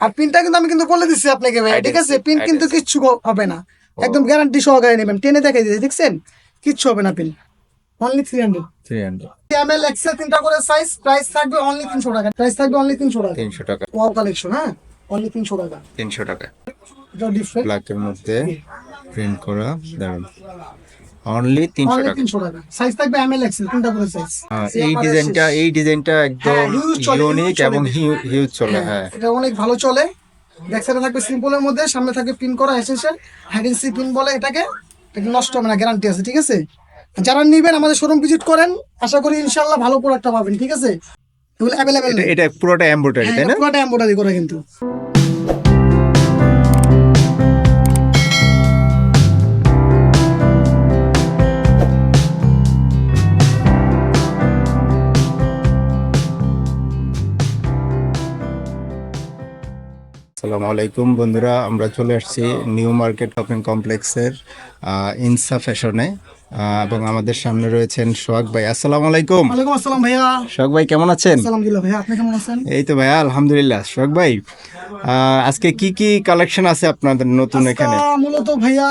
আর পিনটা কিন্তু আমি কিন্তু বলে দিচ্ছি আপনাকে ভাই ঠিক আছে? পিন কিন্তু. কিচ্ছু হবে না। একদম গ্যারান্টি সহকারে নেবেন। টেনে দেখাই দিয়েছে দেখছেন? কিচ্ছু হবে না pin. Only three hundred three hundred M XL তিনটা করে সাইজ প্রাইস থাকবে অনলি তিনশো টাকা। প্রাইস থাকবে অনলি তিনশো টাকা। তিনশো টাকা। ওয়াও কালেকশন হ্যাঁ? অনলি তিনশো টাকা। তিনশো টাকা। ব্ল্যাকের মধ্যে প্রিন্ট করা দারুণ অনলি তিনশো অনলি টাকা। তিনশো টাকা। সাইজ থাকবে এম এল এক্সেল তিনটা করে সাইজ এই ডিজাইনটা এই ডিজাইনটা একদম হ্যাঁ, ইউনিক এবং হিউজ চলে হ্যাঁ এটা অনেক ভালো চলে। ব্যাক সাইডে থাকবে সিম্পলের মধ্যে সামনে থাকবে পিন করা এসেছে হ্যাডেন্সি পিন বলে এটাকে। এটা নষ্ট হবে না গ্যারান্টি আছে ঠিক আছে? যারা নিবেন আমাদের শোরুম ভিজিট করেন আশা করি ইনশাল্লাহ ভালো প্রোডাক্টটা পাবেন ঠিক আছে? এগুলো অ্যাভেলেবেল এটা পুরোটা এমব্রয়ডারি তাই না? পুরোটা এম্বোটারি করা কিন্তু। আসসালামু আলাইকুম বন্ধুরা আমরা চলে আসছি নিউ মার্কেট শপিং কমপ্লেক্সের ইনসা ফ্যাশনে এবং আমাদের সামনে রয়েছেন সোহাগ ভাই। আসসালামু আলাইকুম। ওয়ালাইকুম আসসালাম ভাইয়া। সোহাগ ভাই কেমন আছেন? আলহামদুলিল্লাহ ভাইয়া আপনি কেমন আছেন? এই তো ভাইয়া আলহামদুলিল্লাহ। সোহাগ ভাই আহ, আজকে কি কি কালেকশন আছে আপনাদের নতুন এখানে? মূলত ভাইয়া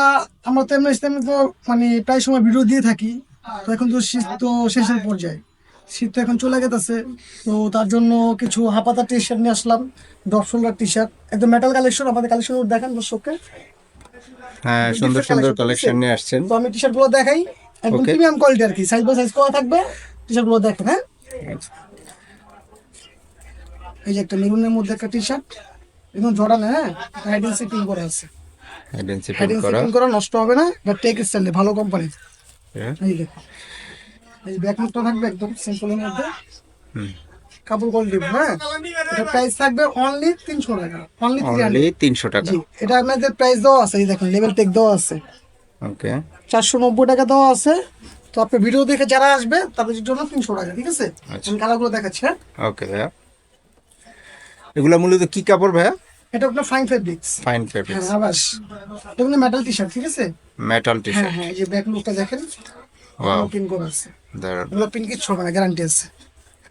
আমরা তো এমনি তেমনি তো মানে প্রায় সময় ভিডিও দিয়ে থাকি তো এখন তো শীত তো শেষের পর্যায়ে। শীত তো এখন চলে গেছে। তো তার জন্য কিছু হাপাতা টি শার্ট নিয়ে আসলাম ডপ শোল্ডার টি শার্ট একদম মেটাল কালেকশন আমাদের কালেকশন দেখেন দর্শককে। হ্যাঁ সুন্দর সুন্দর কালেকশন নিয়ে আসছেন। তো আমি টি শার্টগুলো দেখাই একদম প্রিমিয়াম কোয়ালিটি আর কি সাইজ বাই সাইজ করা থাকবে টি শার্টগুলো দেখেন হ্যাঁ? এই যে একটা মেরুনের মধ্যে একটা টি শার্ট একদম জর্ডান হ্যাঁ? হাইডেন সিটিং করে আছে। হাইডেন করা। করা নষ্ট হবে না এটা টেক স্টাইলে ভালো কোম্পানি হ্যাঁ। এই দেখো এই ব্যাকমুটটা থাকবে একদম সিম্পলের মধ্যে। কাপড় কোয়ালিটি হ্যাঁ? এটা প্রাইস থাকবে অনলি তিনশো টাকা অনলি অনলি তিনশো টাকা। এটা আপনাদের প্রাইস দেওয়া আছে এই দেখুন লেভেল টেক দেওয়া আছে। ওকে চারশো নব্বই টাকা দেওয়া আছে। তো আপনি ভিডিও দেখে যারা আসবে তাদের জন্য তিনশো টাকা ঠিক আছে? আচ্ছা। আমি কালারগুলো দেখাচ্ছি হ্যাঁ? ওকে ভাইয়া। এগুলা মূলত কি কাপড় ভাইয়া? এটা আপনার ফাইন ফেব্রিক্স ফাইন ফেব্রিক্স হ্যাঁ আবাস। এটা মেটাল টি শার্ট ঠিক আছে? মেটাল টি হ্যাঁ শার্ট হ্যাঁ এই যে ব্যাক লুকটা দেখেন ওয়াও পিন করা আছে। এগুলো পিন কিচ্ছু হবে না গ্যারান্টি আছে।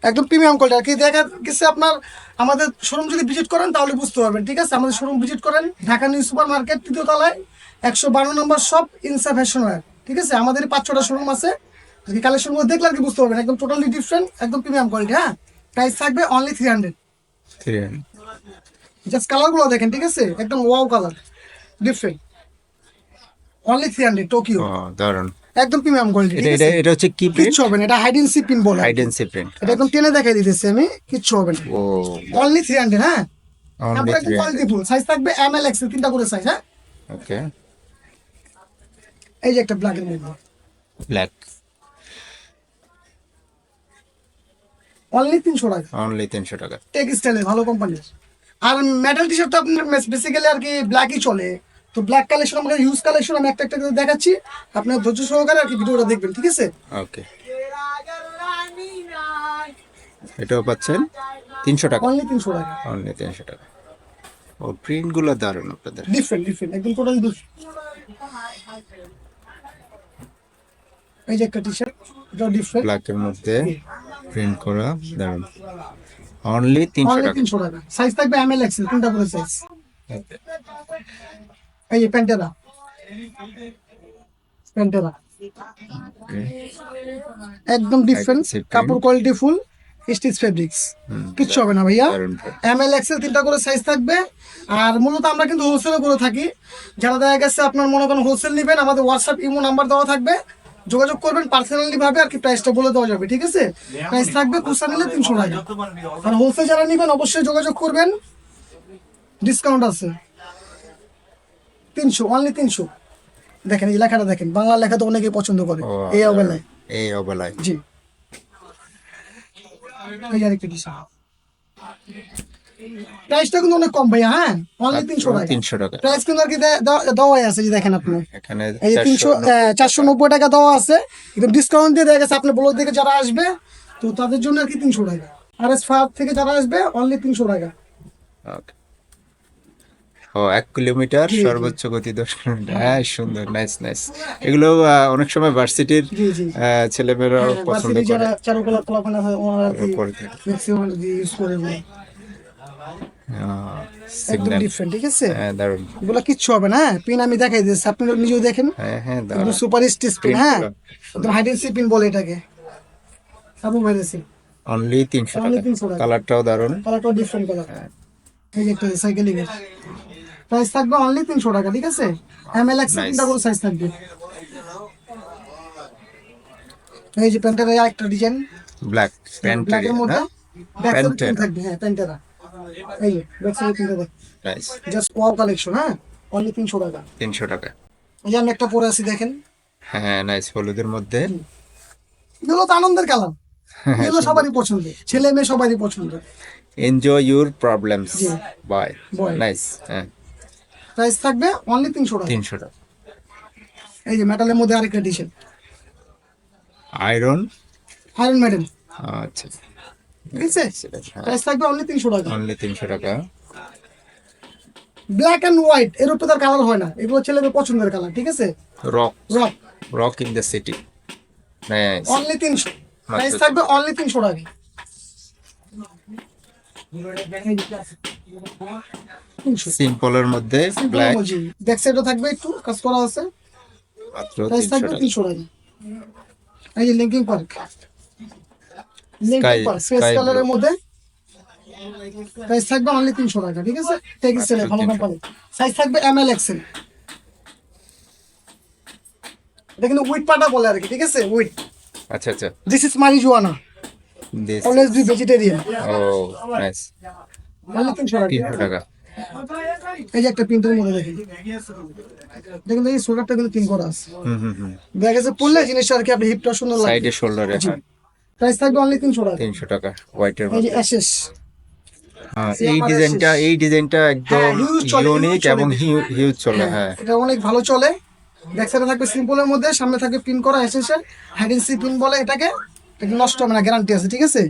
একদম প্রিমিয়াম কোয়ালিটি আর কি দেখা গেছে আপনার আমাদের শোরুম যদি ভিজিট করেন তাহলে বুঝতে পারবেন ঠিক আছে? আমাদের শোরুম ভিজিট করেন ঢাকা নিউ সুপার মার্কেট তৃতীয় তলায় একশো বারো নম্বর শপ ইনসা ফ্যাশন ঠিক আছে? আমাদের পাঁচ ছটা শোরুম আছে। যদি কালেকশনগুলো দেখলে আর কি বুঝতে পারবেন একদম টোটালি ডিফারেন্ট একদম প্রিমিয়াম কোয়ালিটি হ্যাঁ? প্রাইস থাকবে only three hundred three just কালারগুলো দেখেন ঠিক আছে? একদম wow colour different only three hundred Tokyo ও দারুণ একদম প্রিমিয়াম কোয়ালিটি এটা এটা এটা হচ্ছে কি প্রিন্ট কিচ্ছু হবে না এটা হাইডেন সি পিন বলে। আইডেন্সি প্রিন্ট এটা একদম টেনে দেখাই দিতেছি আমি কিচ্ছু হবে না। ও। অনলি থ্রি হান্ড্রেড হ্যাঁ? অনলি তারপরে থ্রি কোয়ালিটি ফুল সাইজ থাকবে এম এল এক্সেল তিনটা করে সাইজ হ্যাঁ? ওকে এই যে একটা ব্ল্যাক এর মধ্যে। ব্ল্যাক অনলি তিনশো টাকা। অনলি তিনশো টাকা। টেক স্টাইলের ভালো কোম্পানির আর মেটাল টি শার্ট তো আপনার বেসিক্যালি আর কি ব্ল্যাকই চলে। তো ব্ল্যাক কালেকশন আমাদের ইউজ কালেকশন আমি একটা একটা করে দেখাচ্ছি। আপনার ধৈর্য সহকারে আর কি ভিডিওটা দেখবেন ঠিক আছে? ওকে এটাও পাচ্ছেন? তিনশো টাকা। অনলি তিনশো টাকা। অনলি তিনশো টাকা। ও প্রিন্টগুলো দারুণ আপনাদের। ডিফারেন্ট ডিফারেন্ট একদম টোটালি এই যে একটা টি শার্ট এটাও ডিফারেন্ট ব্ল্যাকের মধ্যে প্রিন্ট করা দারুণ অনলি তিনশো টাকা। তিনশো টাকা। সাইজ থাকবে এম এল এক্সেল তিনটা করে সাইজ এই যে প্যান্টেরা প্যান্টেরা Okay. একদম ডিফারেন্ট কাপড় কোয়ালিটি ফুল স্টিচ ফেব্রিক্স কিচ্ছু হবে না ভাইয়া। এম এল এক্সেল তিনটা করে সাইজ থাকবে। আর মূলত আমরা কিন্তু হোলসেলে করে থাকি। যারা দেখা গেছে আপনার মনে করেন হোলসেল নেবেন আমাদের হোয়াটসঅ্যাপ ইমো নাম্বার দেওয়া থাকবে। যোগাযোগ করবেন পার্সোনালি ভাবে আর কি প্রাইসটা বলে দেওয়া যাবে ঠিক আছে? প্রাইস থাকবে খুচরা নিলে তিনশো টাকা। আর হোলসেল যারা নেবেন অবশ্যই যোগাযোগ করবেন। ডিসকাউন্ট আছে। তিনশো অনলি তিনশো। দেখেন এই লেখাটা দেখেন বাংলা লেখা তো অনেকেই পছন্দ করে। এই অবেলায়। এই অবলায়। জি। প্রাইসটা কিন্তু অনেক কম ভাইয়া হ্যাঁ? অনলি তিনশো টাকা। তিনশো টাকা। প্রাইস কিন্তু আর কি দেওয়াই আছে যে দেখেন আপনি। এখানে এই যে তিনশো চারশো নব্বই টাকা দেওয়া আছে। একদম ডিসকাউন্ট দিয়ে দেখা গেছে। আপনার ব্লগ থেকে যারা আসবে তো তাদের জন্য আর কি তিনশো টাকা। আর এস ফাইভ থেকে যারা আসবে অনলি তিনশো টাকা। Okay. ও এক কিলোমিটার। সর্বোচ্চ গতি দশ কিলোমিটার। হ্যাঁ সুন্দর নাইস নাইস এগুলো অনেক সময় ভার্সিটির জি ছেলেমেয়েরাও পছন্দ করে। হয় হ্যাঁ কিচ্ছু হবে না হ্যাঁ পিন আমি দেখাই দিচ্ছি আপনি নিজেও দেখেন। হ্যাঁ হ্যাঁ সুপার স্টিচ পিন হ্যাঁ হাইডেন্সি পিন বলে এটাকে। আবু অনলি তিনশো টাকা। কালারটাও দারুণ কালারটাও ডিফারেন্ট কালার এই একটা সাইকেলিং এর প্রাইস থাকবে অনলি তিনশো টাকা ঠিক আছে? এম এল এক্স করে সাইজ থাকবে। এই যে প্যান্টের আরেকটা ডিজাইন ব্ল্যাক মধ্যে থাকবে হ্যাঁ প্যান্টেরা এই ব্যাক সাইড পিনটা দেখ জাস্ট ওয়াও কালেকশন হ্যাঁ? অনলি তিনশো টাকা। তিনশো টাকা। এই যে আমি একটা পরে আছি দেখেন। হ্যাঁ নাইস হলুদের মধ্যে। এগুলো তো আনন্দের এগুলো সবারই পছন্দ। ছেলে মেয়ে সবারই পছন্দ। Enjoy your problems. Bye nice হ্যাঁ। প্রাইস থাকবে অনলি তিনশো টাকা। তিনশো টাকা। এই যে মেটালের মধ্যে আরেকটা ডিজাইন আয়রন আয়রন ম্যাডাম আচ্ছা। ঠিক আছে প্রাইস থাকবে অনলি তিনশো টাকা। অনলি তিনশো টাকা। ব্ল্যাক অ্যান্ড হোয়াইট এর উপরে তার কালার হয় না। এগুলো ছেলেদের পছন্দের কালার ঠিক আছে? Rock rock rock in the city only তিনশো। প্রাইস। থাকবে অনলি তিনশো টাকা। সিম্পলের মধ্যে ব্ল্যাক ব্যাক সাইডও থাকবে একটু কাজ করা আছে। মাত্র প্রাইস তিনশো থাকবে টাকা। তিনশো টাকা। এই Linkin Park Linkin Park sky কালারের মধ্যে। প্রাইস থাকবে অনলি তিনশো টাকা ঠিক আছে? টেক্সটাইল ভালো কোম্পানি সাইজ থাকবে এম এল এক্সেল এটা কিন্তু উইট পাটা বলে আর কি ঠিক আছে? উইট। আচ্ছা আচ্ছা। This is marijuana this always be vegetarian oh nice only তিনশো টাকা। তিনশো টাকা। এই যে একটা প্রিন্টের মধ্যে দেখেন। দেখুন এই সোলারটা কিন্তু প্রিন্ট করা আছে। ব্যাগেজে পড়লে জিনিসটা আর কি আপনি হিপটা সুন্দর লাগে সাইডে শোল্ডারে হ্যাঁ প্রাইস থাকবে অনলি তিনশো টাকা। তিনশো টাকা হোয়াইটের মধ্যে। অ্যাশেস হ্যাঁ, এই ডিজাইনটা এই ডিজাইনটা একদম হ্যাঁ, চলে, ইউনিক এবং হিউজ চলে হ্যাঁ এটা অনেক ভালো চলে। ব্যাক সাইডে থাকবে সিম্পলের মধ্যে সামনে থাকবে পিন করা এসেছে হ্যান্ডিং সি পিন বলে এটাকে। এটা নষ্ট হবে না গ্যারান্টি আছে ঠিক আছে?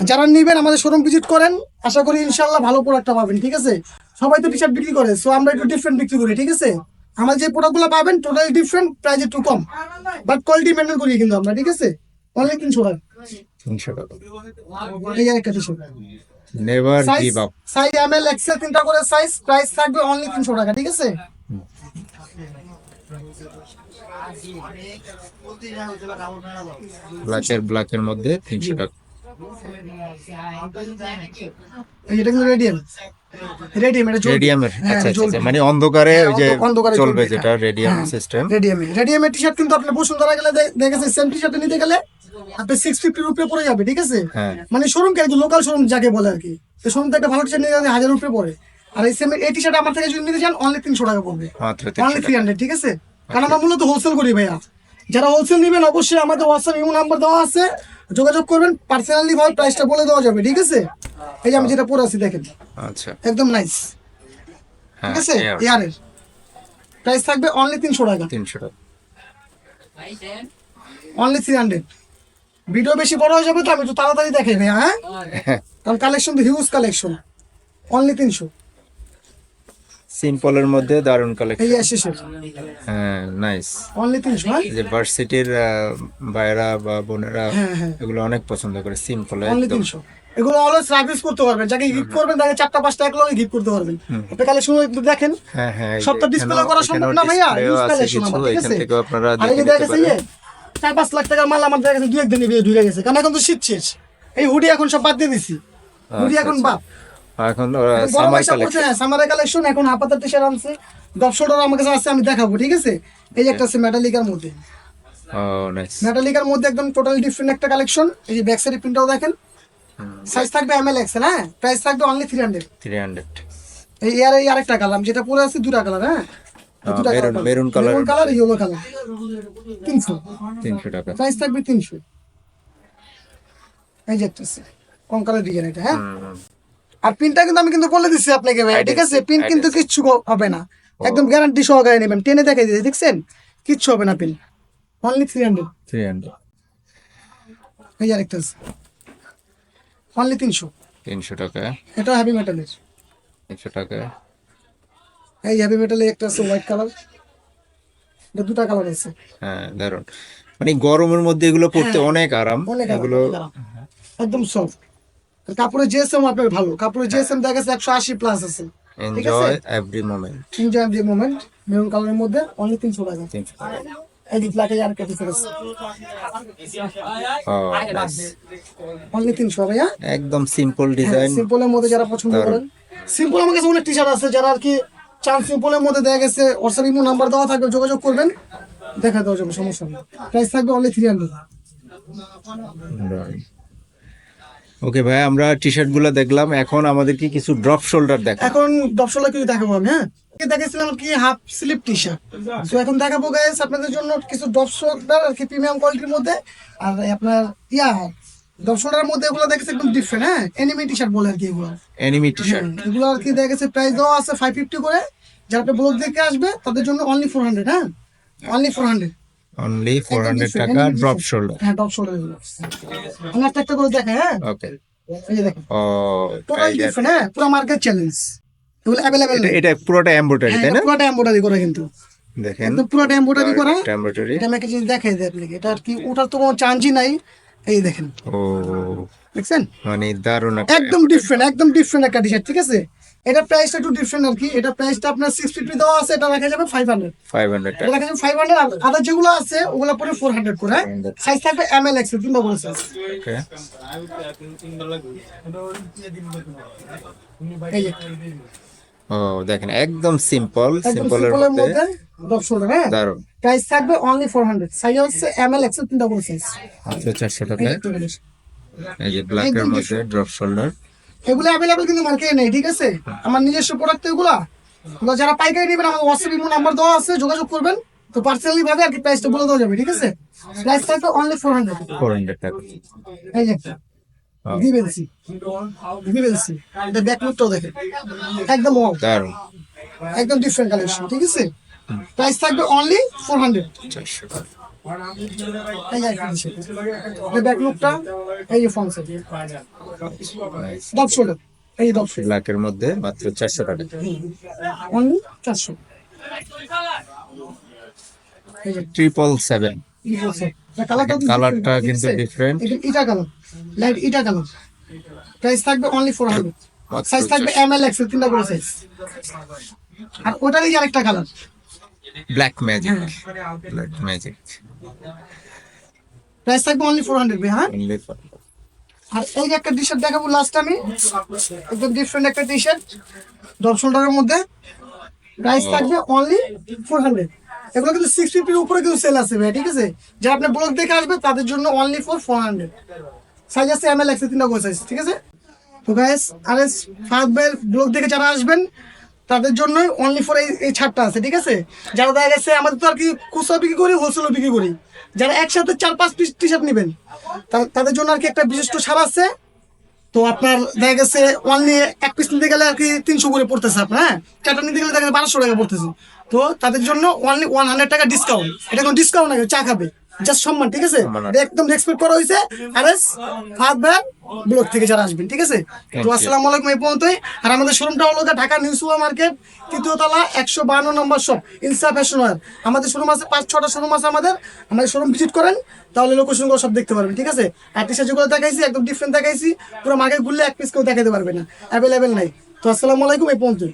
যারা নিবেন আমাদের শোরুম ভিজিট করেন আশা করি ইনশাল্লাহ ভালো প্রোডাক্টটা পাবেন ঠিক আছে? সবাই তো টি শার্ট বিক্রি করে সো আমরা একটু ডিফারেন্ট বিক্রি করি ঠিক আছে? আমার যে প্রোডাক্টগুলো পাবেন টোটালি ডিফারেন্ট প্রাইস একটু কম। বাট কোয়ালিটি মেনটেন করি কিন্তু আমরা ঠিক আছে? অনলি তিনশো টাকা। তিনশো টাকা। এই আর একটা T-shirt never give up size M L XL তিনটা করে সাইজ প্রাইস থাকবে অনলি তিনশো টাকা ঠিক আছে? ব্ল্যাকের ব্ল্যাকের মধ্যে তিনশো টাকা। এটা কিন্তু রেডিয়াম রেডিয়াম এটা রেডিয়ামের হ্যাঁ, আচ্ছা আচ্ছা আচ্ছা, মানে অন্ধকারে ওই যে চলবে চলবে, যেটা। রেডিয়াম সিস্টেম রেডিয়ামে রেডিয়ামের টি শার্ট কিন্তু আপনি বসুন্ধরা গেলে দেখেছেন সেম টি শার্ট নিতে গেলে আপনি সিক্স ফিফটির উপরে পড়ে যাবে ঠিক আছে? শোরুম কেন? লোকাল শোরুম যাকে বলে আর কি। তো শোরুম থেকে একটা ভালো টি শার্ট হাজার উপরে পড়ে। আর এই সেম এই টি শার্ট আমার থেকে যদি নিতে চান অনলি তিনশো টাকা পড়বে। মাত্র অনলি থ্রি হান্ড্রেড ঠিক আছে? কারণ আমরা মূলত হোলসেল করি ভাইয়া। যারা হোলসেল নেবেন অবশ্যই আমাদের হোয়াটসঅ্যাপ ইমো নাম্বার দেওয়া আছে। যোগাযোগ করবেন পার্সোনালি ভাবে প্রাইসটা বলে দেওয়া যাবে ঠিক আছে? এই যে আমি যেটা পরে আছি দেখেন। আচ্ছা। একদম নাইস হ্যাঁ ঠিক আছে? এয়ারের প্রাইস থাকবে অনলি তিনশো টাকা। তিনশো টাকা। অনলি থ্রি হান্ড্রেড ভিডিও বেশি বড় হয়ে যাবে তো আমি একটু তাড়াতাড়ি দেখাই ভাইয়া হ্যাঁ? কারণ কালেকশন তো হিউজ কালেকশন অনলি তিনশো। সিম্পলের মধ্যে দারুণ এই কালেকশন অ্যাশেসের হ্যাঁ নাইস অনলি তিনশো হ্যাঁ? যে ভার্সিটির ভাইরা বা বোনেরা হ্যাঁ, হ্যাঁ। এগুলো অনেক পছন্দ করে সিম্পল অনলি একদম। তিনশো। এগুলো অলওয়েজ সার্ভিস করতে পারবেন। যাকে গিফট করবেন তাকে চারটা পাঁচটা এক লগে গিফট করতে পারবেন। আপনি কালেকশন একটু দেখেন। হ্যাঁ হ্যাঁ এই সব তো ডিসপ্লে করা সম্ভব না ভাইয়া। ডিসপ্লেও ইউজ কালেকশন ঠিক আছে? থেকেও আপনারা আর দেখে এই যে নিতে পারেন। চার পাঁচ লাখ টাকার মাল আমার দেখা গেছে দু একদিন ঢুকে গেছে কারণ এখন তো শীত শেষ। এই হুডি এখন সব বাদ দিয়ে দিছি। হুডি এখন বাদ। এখন সামার কালেকশন সামারের কালেকশন এখন আপাতত শার্ট আনছে। শোল্ডার আমার কাছে আছে আমি দেখাবো ঠিক আছে? এই যে একটা আছে মেটালিকার মধ্যে। মেটালিকার মধ্যে একদম টোটালি ডিফারেন্ট একটা কালেকশন এই যে ব্যাক সাইড প্রিন্টটাও দেখেন সাইজ থাকবে এম এল এক্সেল হ্যাঁ? প্রাইস থাকবে only three hundred three hundred এই এর এই আরেকটা কালার যেটা পরে আছে দুটা কালার হ্যাঁ? Maroon colour maroon colour yellow colour তিনশো। তিনশো টাকা। প্রাইস থাকবে তিনশো। এই যে একটা আছে। কম কালার ডিজাইন এটা হ্যাঁ? আর পিনটা কিন্তু আমি কিন্তু বলে দিচ্ছি আপনাকে ভাই ঠিক আছে? পিন কিন্তু কিচ্ছু হবে না। একদম গ্যারান্টি সহকারে নেবেন। টেনে দেখাই দিয়েছে দেখছেন? কিচ্ছু হবে না pin only three hundred three hundred এই আরেকটা আছে। অনলি তিনশো। তিনশো টাকা। এটা হ্যাভি মেটালের তিনশো টাকা। এই হ্যাভি মেটালে একটা আছে হোয়াইট কালার এটা দুটা কালার আছে। হ্যাঁ দারুণ মানে গরমের মধ্যে এগুলো পড়তে অনেক আরাম। হ্যাঁ। অনেক এগুলো একদম সফট কাপড়ের জিএসএম আপনার ভালো। কাপড়ের জিএসএম দেখা গেছে একশো আশি প্লাস আছে। Enjoy every moment enjoy the moment maroon কালারের মধ্যে অনলি তিনশো টাকা। এই যে আর কেটে ফেলেছে অনলি তিনশো ভাইয়া। একদম সিম্পল ডিজাইন সিম্পলের মধ্যে যারা পছন্দ করেন। সিম্পল আমার কাছে অনেক টি শার্ট আছে যারা আর কি চান সিম্পলের মধ্যে দেখা গেছে হোয়াটসঅ্যাপ ইমো নাম্বার দেওয়া থাকবে যোগাযোগ করবেন। দেখা দেওয়া যাবে সমস্যা নেই। প্রাইস থাকবে অনলি থ্রি হান্ড্রেড ওকে ভাই আমরা টি শার্টগুলো দেখলাম। এখন আমাদেরকে কিছু ড্রপ শোল্ডার দেখা এখন দপশলা কিছু দেখাবো আমি হ্যাঁ? দেখেছিলাম কি হাফ স্লিপ টি শার্ট তো এখন দেখাবো গাইস আপনাদের জন্য কিছু ডপ শোল্ডার আর কি প্রিমিয়াম কোয়ালিটির মধ্যে। আর আপনার ইয়া ডপ শোল্ডারের মধ্যে এগুলো দেখেছে একদম ডিফারেন্ট হ্যাঁ? এনিমি টি শার্ট বলে আর কি এগুলো। এনিমি টি শার্ট এগুলো আর কি দেখা গেছে প্রাইস দেওয়া আছে ফাইভ ফিফটি করে। যারা ব্লগ দেখে আসবে তাদের জন্য অনলি ফোর হান্ড্রেড হ্যাঁ? Only four hundred only four hundred টাকা ড্রপ শোল্ডার হ্যাঁ ড্রপ শোল্ডার একটা দেখে হ্যাঁ? ওকে এই যে দেখেন। ও টোটাল ডিফারেন্ট হ্যাঁ? পুরো মার্কেট চ্যালেঞ্জ এগুলো অ্যাভেলেবেল এটা পুরোটা এমব্রয়ডারি তাই না? পুরোটা এমব্রয়ডারি করা কিন্তু। দেখেন। একদম পুরোটা এমব্রয়ডারি করা। এমব্রয়ডারি এটা আমাকে জিনিস দেখাই দেয় আপনাকে। এটা আর কি ওটার তো কোনো চান্সই নাই। এই দেখেন। ও। দেখছেন? মানে দারুণ একদম ডিফারেন্ট একদম ডিফারেন্ট একটা শার্ট ঠিক আছে? এটা প্রাইসটা একটু ডিফারেন্ট আর কি। এটা প্রাইসটা আপনার সিক্স ফিফটি দেওয়া আছে এটা রাখা যাবে ফাইভ হান্ড্রেড ফাইভ হান্ড্রেড রাখা যাবে ফাইভ হান্ড্রেড আদার যেগুলো আছে ওগুলো পরে ফোর হান্ড্রেড করে সাইজ থাকবে এম এল এক্সেল তিনটা করে সাইজ ও দেখেন একদম সিম্পল সিম্পলের মধ্যে। শোল্ডার হ্যাঁ? দারুণ। প্রাইস থাকবে অনলি ফোর হান্ড্রেড সাইজ হচ্ছে এম এল এক্সেল তিনটা করে সাইজ আচ্ছা চারশো টাকা এই যে ব্ল্যাকের মধ্যে ড্রপ শোল্ডার এগুলো অ্যাভেলেবেল কিন্তু মার্কেটে নেই ঠিক আছে? আমার নিজস্ব প্রোডাক্ট এগুলা। যারা পাইকারি নেবেন হোয়াটসঅ্যাপ ইমো নাম্বার দেওয়া আছে যোগাযোগ করবেন। তো পার্সোনালি ভাবে আর কি প্রাইসটা বলে দেওয়া যাবে ঠিক আছে? প্রাইস থাকবে only four hundred four hundred টাকা। এই যে এটা ব্যাক লুকটাও দেখেন একদম ওয়াও দারুণ। একদম ডিফারেন্ট কালেকশন ঠিক আছে? প্রাইস থাকবে অনলি ফোর হান্ড্রেড এই এই এই ডব মধ্যে মাত্র চারশো টাকা। অনলি চারশো। ট্রিপল সেভেন কালারটা কিন্তু। ইটা কালার লাইট কালার প্রাইস থাকবে অনলি ফোর হান্ড্রেড সাইজ থাকবে এম এল এক্সেল তিনটা করে সাইজ আর ওটারই আরেকটা colour black magic black magic price থাকবে অনলি ফোর হান্ড্রেড হ্যাঁ? আর এই যে একটা টি শার্ট দেখাবো লাস্ট আমি। একদম ডিফারেন্ট একটা টি শার্ট ডব শোল্ডারের মধ্যে। প্রাইস থাকবে অনলি ফোর হান্ড্রেড এগুলো কিন্তু সিক্স ফিফটির উপরে কিন্তু সেল আছে ভাই ঠিক আছে? যারা আপনি ব্লগ দেখে আসবে তাদের জন্য only for four hundred size আছে এম এল এক্সেল তিনটা সাইজ ঠিক আছে? তো গাইস আর এস ভাইয়ের ব্লগ দেখে যারা আসবেন তাদের জন্য অনলি ফর এই এই ছাড়টা আছে, ঠিক আছে? যারা দেখা গেছে আমাদের তো আর কি খুচরা বিক্রি করি হোলসেলও বিক্রি করি। যারা একসাথে চার, পাঁচ পিস টি শার্ট নেবেন তাদের জন্য আর কি একটা বিশিষ্ট ছাড় আছে। তো আপনার দেখা গেছে অনলি এক পিস নিতে গেলে আর কি তিনশো করে পড়তেছে আপনার হ্যাঁ? চারটা নিতে গেলে দেখা গেছে বারোশো টাকা পড়তেছে। তো তাদের জন্য অনলি ওয়ান হান্ড্রেড টাকা ডিসকাউন্ট এটা কোনো ডিসকাউন্ট না চা খাবে। জাস্ট সম্মান ঠিক আছে? একদম রেসপেক্ট করা হয়েছে আর এস ব্লক থেকে যারা আসবেন ঠিক আছে? তো. আসসালামু আলাইকুম এই পর্যন্তই। আর আমাদের শোরুমটা হলো ঢাকা নিউ সুপার মার্কেট তৃতীয় তলা একশো বান্ন নম্বর শপ ইনসা ফ্যাশন আমাদের শোরুম আছে পাঁচ ছটা শোরুম আছে আমাদের। আমাদের শোরুম ভিজিট করেন তাহলে লোকেশনগুলো সব দেখতে পারবেন ঠিক আছে? আর টি যেগুলো দেখাইছি একদম ডিফারেন্ট দেখাইছি পুরো মার্কেট ঘুরলে এক পিস কেউ দেখাতে পারবে না অ্যাভেলেবেল নাই। তো আসসালামু আলাইকুম এই পর্যন্তই।